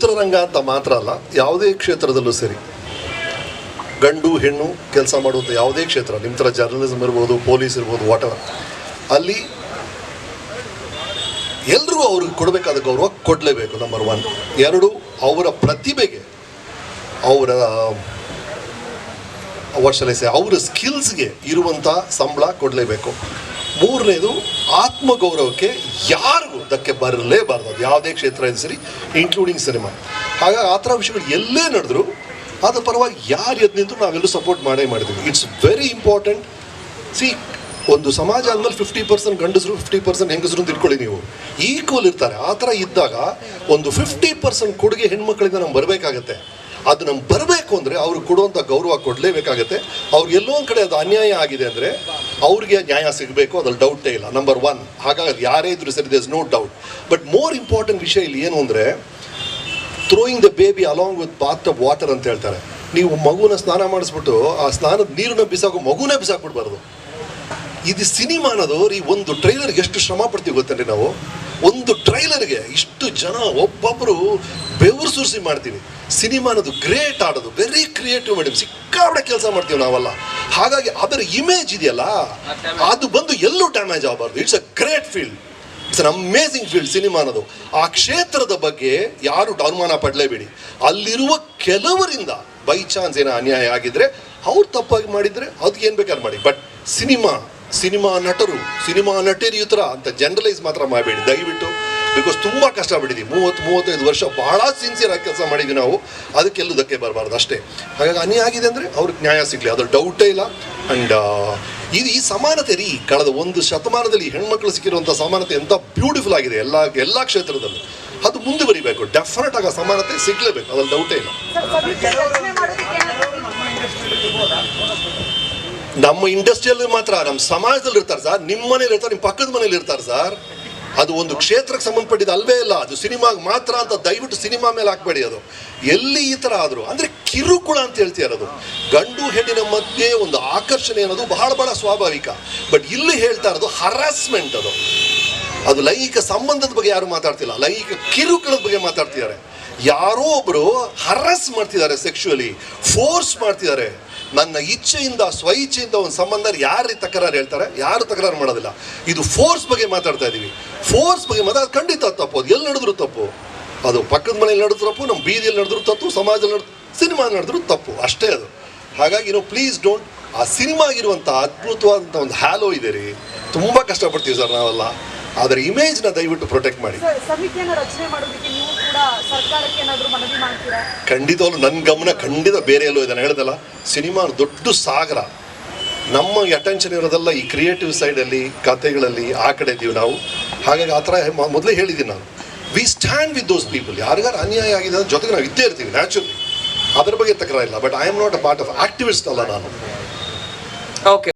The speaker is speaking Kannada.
ಚಿತ್ರರಂಗ ಅಂತ ಮಾತ್ರ ಅಲ್ಲ, ಯಾವುದೇ ಕ್ಷೇತ್ರದಲ್ಲೂ ಸರಿ. ಗಂಡು, ಹೆಣ್ಣು ಕೆಲಸ ಮಾಡುವಂಥ ಯಾವುದೇ ಕ್ಷೇತ್ರ, ನಿಮ್ಮ ಥರ ಜರ್ನಲಿಸಮ್ ಇರ್ಬೋದು ಪೊಲೀಸ್ ಇರ್ಬೋದು ವಾಟರ್ ಅಲ್ಲಿ ಎಲ್ಲರೂ ಅವ್ರಿಗೆ ಕೊಡಬೇಕಾದ ಗೌರವ ಕೊಡಲೇಬೇಕು ನಂಬರ್ ಒನ್ ಎರಡು, ಅವರ ಪ್ರತಿಭೆಗೆ ಅವರ ವರ್ಷಲೈಸೆ ಅವರ ಸ್ಕಿಲ್ಸ್ಗೆ ಇರುವಂಥ ಸಂಬಳ ಕೊಡಲೇಬೇಕು. ಮೂರನೇದು ಆತ್ಮಗೌರವಕ್ಕೆ ಯಾರಿಗೂ ಅದಕ್ಕೆ ಬರಲೇಬಾರ್ದು. ಅದು ಯಾವುದೇ ಕ್ಷೇತ್ರ ಇದೆ ಸರಿ ಇನ್ಕ್ಲೂಡಿಂಗ್ ಸಿನಿಮಾ ಹಾಗಾಗಿ ಆ ಥರ ವಿಷಯಗಳು ಎಲ್ಲೇ ನಡೆದ್ರು ಅದ್ರ ಪರವಾಗಿ ಯಾರು ಎದ್ದು ನಿಂತರೂ ನಾವೆಲ್ಲೂ ಸಪೋರ್ಟ್ ಮಾಡೇ ಮಾಡಿದ್ದೀವಿ. ಇಟ್ಸ್ ವೆರಿ ಇಂಪಾರ್ಟೆಂಟ್ ಸಿ ಒಂದು ಸಮಾಜ ಅಂದಮೇಲೆ ಫಿಫ್ಟಿ ಪರ್ಸೆಂಟ್ ಗಂಡಸರು ಫಿಫ್ಟಿ ಪರ್ಸೆಂಟ್ ಹೆಂಗಸರು ಅಂತ ಇಟ್ಕೊಳ್ಳಿ ನೀವು. ಈಕ್ವಲ್ ಇರ್ತಾರೆ. ಆ ಥರ ಇದ್ದಾಗ ಒಂದು ಫಿಫ್ಟಿ ಪರ್ಸೆಂಟ್ ಕೊಡುಗೆ ಹೆಣ್ಮಕ್ಳಿಂದ ನಮ್ಗೆ ಬರಬೇಕಾಗತ್ತೆ. ಅದು ನಮ್ಗೆ ಬರಬೇಕು ಅಂದರೆ ಅವ್ರಿಗೆ ಕೊಡುವಂಥ ಗೌರವ ಕೊಡಲೇಬೇಕಾಗತ್ತೆ. ಅವ್ರಿಗೆ ಎಲ್ಲೋ ಒಂದು ಕಡೆ ಅದು ಅನ್ಯಾಯ ಆಗಿದೆ ಅಂದರೆ ಅವ್ರಿಗೆ ನ್ಯಾಯ ಸಿಗಬೇಕು, ಅದ್ರಲ್ಲಿ ಡೌಟೇ ಇಲ್ಲ. ನಂಬರ್ ಒನ್ ಹಾಗಾಗಿ ಯಾರೇ ಇದ್ರು ಸರಿ there's no doubt but more important ವಿಷಯ ಇಲ್ಲಿ ಏನು ಅಂದರೆ throwing the baby along with bath of water ಅಂತ ಹೇಳ್ತಾರೆ. ನೀವು ಮಗುನ ಸ್ನಾನ ಮಾಡಿಸ್ಬಿಟ್ಟು, ಆ ಸ್ನಾನದ ನೀರನ್ನ ಬಿಸಾಕೋ ಮಗುನೇ ಬಿಸಾಕ್ಬಿಡ್ಬಾರ್ದು. ಇದು ಸಿನಿಮಾ ಅನ್ನೋದು, ಈ ಒಂದು ಟ್ರೈಲರ್ಗೆ ಎಷ್ಟು ಶ್ರಮ ಪಡ್ತೀವಿ ಗೊತ್ತೇನ್ರಿ ನಾವು? ಒಂದು ಟ್ರೈಲರ್ಗೆ ಇಷ್ಟು ಜನ ಒಬ್ಬೊಬ್ಬರು ಬೆವರು ಸುರಿಸಿ ಮಾಡ್ತೀವಿ. ಸಿನಿಮಾ ಅನ್ನೋದು ಗ್ರೇಟ್ ಆಡೋದು ವೆರಿ ಕ್ರಿಯೇಟಿವ್ ಮೇಡಮ್ ಸಿಕ್ಕಾಪಟ್ಟೆ ಕೆಲಸ ಮಾಡ್ತೀವಿ ನಾವೆಲ್ಲ. ಹಾಗಾಗಿ ಅದರ ಇಮೇಜ್ ಇದೆಯಲ್ಲ? ಅದು ಬಂದು ಎಲ್ಲೂ ಡ್ಯಾಮೇಜ್ ಆಗಬಾರ್ದು. It's a great field it's an amazing field cinema ಅನ್ನೋದು. ಆ ಕ್ಷೇತ್ರದ ಬಗ್ಗೆ ಯಾರು ಅನುಮಾನ ಪಡಲೇಬೇಡಿ. ಅಲ್ಲಿರುವ ಕೆಲವರಿಂದ ಬೈ ಚಾನ್ಸ್ ಏನೋ ಅನ್ಯಾಯ ಆಗಿದ್ರೆ ಅವ್ರು ತಪ್ಪಾಗಿ ಮಾಡಿದ್ರೆ ಅದಕ್ಕೆ ಏನು ಬೇಕಾದ್ರೆ ಮಾಡಿ. ಬಟ್ ಸಿನಿಮಾ ಸಿನಿಮಾ ನಟರು ಸಿನಿಮಾ ನಟರಿಯುತ್ತರ ಥರ ಅಂತ ಜನರಲೈಸ್ ಮಾತ್ರ ಮಾಡಬೇಡಿ. ದಯವಿಟ್ಟು ಬಿಕಾಸ್ ತುಂಬ ಕಷ್ಟಪಟ್ಟಿದ್ದೀವಿ ಮೂವತ್ತು, ಮೂವತ್ತೈದು ವರ್ಷ ಬಹಳ ಸಿನ್ಸಿಯರ್ ಆಗಿ ಕೆಲಸ ಮಾಡಿದ್ವಿ ನಾವು. ಅದಕ್ಕೆಲ್ಲೂ ಧಕ್ಕೆ ಬರಬಾರ್ದು ಅಷ್ಟೇ. ಹಾಗಾಗಿ ಅನ್ಯಾಯ ಆಗಿದೆ ಅಂದರೆ ಅವ್ರಿಗೆ ನ್ಯಾಯ ಸಿಗಲಿ. ಅದ್ರ ಡೌಟೇ ಇಲ್ಲ. ಆ್ಯಂಡ್ ಇದು ಈ ಸಮಾನತೆ ರೀ. ಕಳೆದ ಒಂದು ಶತಮಾನದಲ್ಲಿ ಹೆಣ್ಮಕ್ಳು ಸಿಕ್ಕಿರುವಂಥ ಸಮಾನತೆ ಎಂಥ ಬ್ಯೂಟಿಫುಲ್ ಆಗಿದೆ. ಎಲ್ಲ ಎಲ್ಲ ಕ್ಷೇತ್ರದಲ್ಲೂ. ಅದು ಮುಂದುವರಿಬೇಕು. ಡೆಫಿನೆಟ್ ಆಗ ಸಮಾನತೆ ಸಿಗಲೇಬೇಕು. ಅದ್ರಲ್ಲಿ ಡೌಟೇ ಇಲ್ಲ. ನಮ್ಮ ಇಂಡಸ್ಟ್ರಿಯಲ್ಲಿ ಮಾತ್ರ. ನಮ್ಮ ಸಮಾಜದಲ್ಲಿ ಇರ್ತಾರೆ ಸರ್ ನಿಮ್ಮ ಮನೇಲಿ ಇರ್ತಾರೆ ನಿಮ್ಮ ಪಕ್ಕದ ಮನೇಲಿ ಇರ್ತಾರೆ ಸರ್ ಅದು ಒಂದು ಕ್ಷೇತ್ರಕ್ಕೆ ಸಂಬಂಧಪಟ್ಟಿದ್ದು ಅಲ್ವೇ ಇಲ್ಲ ಅದು ಸಿನಿಮಾಗೆ ಮಾತ್ರ ಅಂತ ದಯವಿಟ್ಟು ಸಿನಿಮಾ ಮೇಲೆ ಹಾಕ್ಬೇಡಿ ಅದು. ಎಲ್ಲಿ ಈ ಥರ ಆದರೂ. ಅಂದರೆ ಕಿರುಕುಳ ಅಂತ ಹೇಳ್ತೀರ ಅದು. ಗಂಡು ಹೆಣ್ಣಿನ ಮಧ್ಯೆ ಒಂದು ಆಕರ್ಷಣೆ ಅನ್ನೋದು ಬಹಳ ಬಹಳ ಸ್ವಾಭಾವಿಕ. ಬಟ್ ಇಲ್ಲಿ ಹೇಳ್ತಾ ಇರೋದು ಹರಾಸ್ಮೆಂಟ್ ಅದು. ಅದು ಲೈಂಗಿಕ ಸಂಬಂಧದ ಬಗ್ಗೆ ಯಾರು ಮಾತಾಡ್ತಿಲ್ಲ. ಲೈಂಗಿಕ ಕಿರುಕುಳದ ಬಗ್ಗೆ ಮಾತಾಡ್ತಿದ್ದಾರೆ. ಯಾರೋ ಒಬ್ಬರು ಹರಾಸ್ ಮಾಡ್ತಿದ್ದಾರೆ ಸೆಕ್ಷುವಲಿ ಫೋರ್ಸ್ ಮಾಡ್ತಿದ್ದಾರೆ. ನನ್ನ ಇಚ್ಛೆಯಿಂದ ಸ್ವ ಇಚ್ಛೆಯಿಂದ ಒಂದು ಸಂಬಂಧ ಯಾರು ತಕರಾರು ಹೇಳ್ತಾರೆ? ಯಾರು ತಕರಾರು ಮಾಡೋದಿಲ್ಲ. ಇದು ಫೋರ್ಸ್ ಬಗ್ಗೆ ಮಾತಾಡ್ತಾ ಇದ್ದೀವಿ ಫೋರ್ಸ್ ಬಗ್ಗೆ ಮಾತಾಡ ಖಂಡಿತ ತಪ್ಪು. ಅದು ಎಲ್ಲಿ ನಡೆದ್ರು ತಪ್ಪು. ಅದು ಪಕ್ಕದ ಮನೇಲಿ ನಡೆದ್ರು ತಪ್ಪು, ನಮ್ಮ ಬೀದಿಯಲ್ಲಿ ನಡೆದ್ರು ತಪ್ಪು, ಸಮಾಜದಲ್ಲಿ ನಡೆದು ಸಿನಿಮಾ ನಡೆದ್ರು ತಪ್ಪು. ಅಷ್ಟೇ ಅದು. ಹಾಗಾಗಿ ನಾವು ಪ್ಲೀಸ್ ಡೋಂಟ್ ಆ ಸಿನಿಮಾಗಿರುವಂಥ ಅದ್ಭುತವಾದಂಥ ಒಂದು ಹ್ಯಾಲೋ ಇದೆ ರೀ. ತುಂಬ ಕಷ್ಟಪಡ್ತೀವಿ ಸರ್ ನಾವೆಲ್ಲ. ಅದರ ಇಮೇಜ್ನ ದಯವಿಟ್ಟು ಪ್ರೊಟೆಕ್ಟ್ ಮಾಡಿ. ಸರ್ ಸಮಿತಿಯನ್ನು ರಚನೆ ಮಾಡೋದಕ್ಕೆ ನೀವು ಕೂಡ ಸರ್ಕಾರಕ್ಕೆ ಏನಾದ್ರು ಮನವಿ ಮಾಡ್ತೀರಾ? ಖಂಡಿತವಾಗ್ಲೂ ನನ್ನ ಗಮನ ಖಂಡಿತ ಬೇರೆ ಎಲ್ಲೋ ಇದೆ. ನಾನು ಹೇಳ್ದಲ್ಲ ಸಿನಿಮಾ ದೊಡ್ಡ ಸಾಗರ. ನಮ್ಮ ಅಟೆನ್ಷನ್ ಇರೋದೆಲ್ಲ ಈ ಕ್ರಿಯೇಟಿವ್ ಸೈಡಲ್ಲಿ ಕಥೆಗಳಲ್ಲಿ ಆ ಕಡೆ ಇದ್ದೀವಿ ನಾವು. ಹಾಗಾಗಿ ಆ ಥರ ಮೊದಲೇ ಹೇಳಿದ್ದೀನಿ ನಾನು. We stand with those people ಯಾರಿಗಾರು ಅನ್ಯಾಯ ಆಗಿದೆ ಅದ್ರ ಜೊತೆಗೆ ನಾವು ಇದ್ದೇ ಇರ್ತೀವಿ ನ್ಯಾಚುರಲಿ ಅದ್ರ ಬಗ್ಗೆ ತಕರಾರಿಲ್ಲ. But I am not a part of activist ಅಲ್ಲ ನಾನು. ಓಕೆ